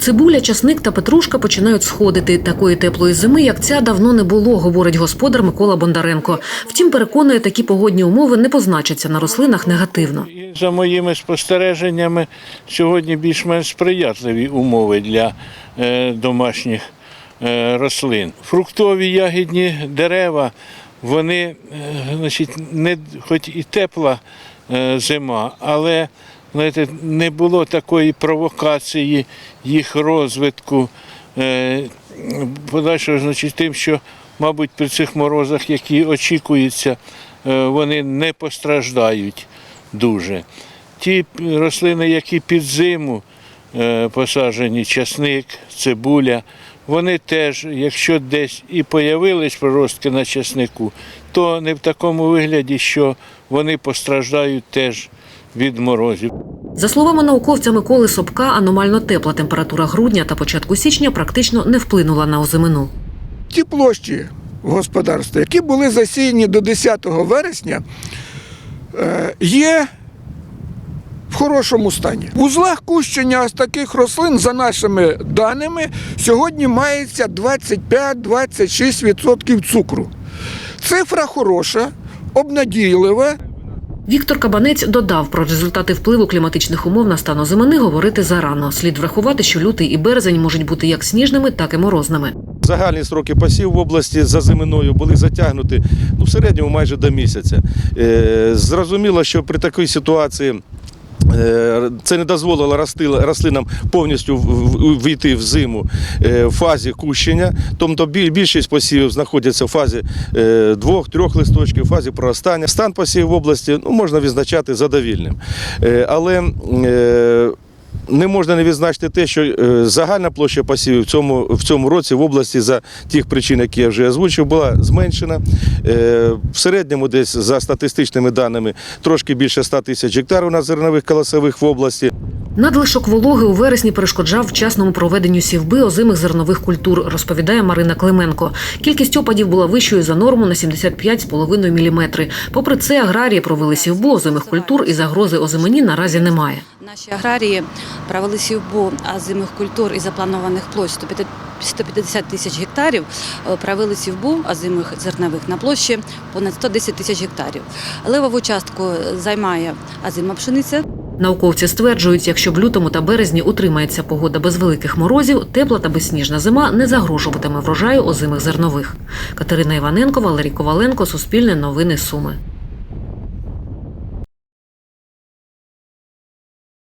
Цибуля, часник та петрушка починають сходити. Такої теплої зими, як ця, давно не було, говорить господар Микола Бондаренко. Втім, переконує, такі погодні умови не позначаться на рослинах негативно. За моїми спостереженнями, сьогодні більш-менш сприятливі умови для е, домашніх е, рослин. Фруктові ягідні дерева, вони, е, значить, не, хоч і тепла зима, але не було такої провокації їх розвитку. Е, подальшого, значить, тим, що, мабуть, при цих морозах, які очікуються, е, вони не постраждають дуже. Ті рослини, які під зиму посаджені, часник, цибуля, вони теж, якщо десь і появились проростки на часнику, то не в такому вигляді, що вони постраждають теж від морозів. За словами науковця Миколи Собка, аномально тепла температура грудня та початку січня практично не вплинула на озимину. ті площі господарства, які були засіяні до 10 вересня, е, є в хорошому стані. В узлах кущення ось таких рослин, за нашими даними, сьогодні мається 25-26% цукру. Цифра хороша, обнадійлива. Віктор Кабанець додав про результати впливу кліматичних умов на стан озимини говорити зарано. Слід врахувати, що лютий і березень можуть бути як сніжними, так і морозними. Загальні строки посів в області за зиминою були затягнуті ну, в середньому майже до місяця. Е, зрозуміло, що при такій ситуації. Е, Це не дозволило рослинам повністю війти в зиму е, в фазі кущення. Тобто більшість посівів знаходяться в фазі е, двох-трьох листочків, в фазі проростання. Стан посівів в області ну, можна відзначати задовільним. Але не можна не відзначити те, що е, загальна площа посівів в цьому, в цьому році в області за тих причин, які я вже озвучив, була зменшена. Е, В середньому десь за статистичними даними трошки більше 100 тисяч гектарів на зернових колосових в області. Надлишок вологи у вересні перешкоджав вчасному проведенню сівби озимих зернових культур, розповідає Марина Клименко. Кількість опадів була вищою за норму на 75,5 мм. Попри це, аграрії провели сівбу озимих культур і загрози озимині наразі немає. Наші аграрії провели сівбу азимих культур і запланованих площ 150 тисяч гектарів. е, Провели сівбу азимих зернових на площі понад 110 тисяч гектарів. Левову частку займає азима пшениця. Науковці стверджують, якщо в лютому та березні утримається погода без великих морозів, тепла та безсніжна зима не загрожуватиме врожаю озимих зернових. Катерина Іваненко, Валерій Коваленко, Суспільне новини Суми.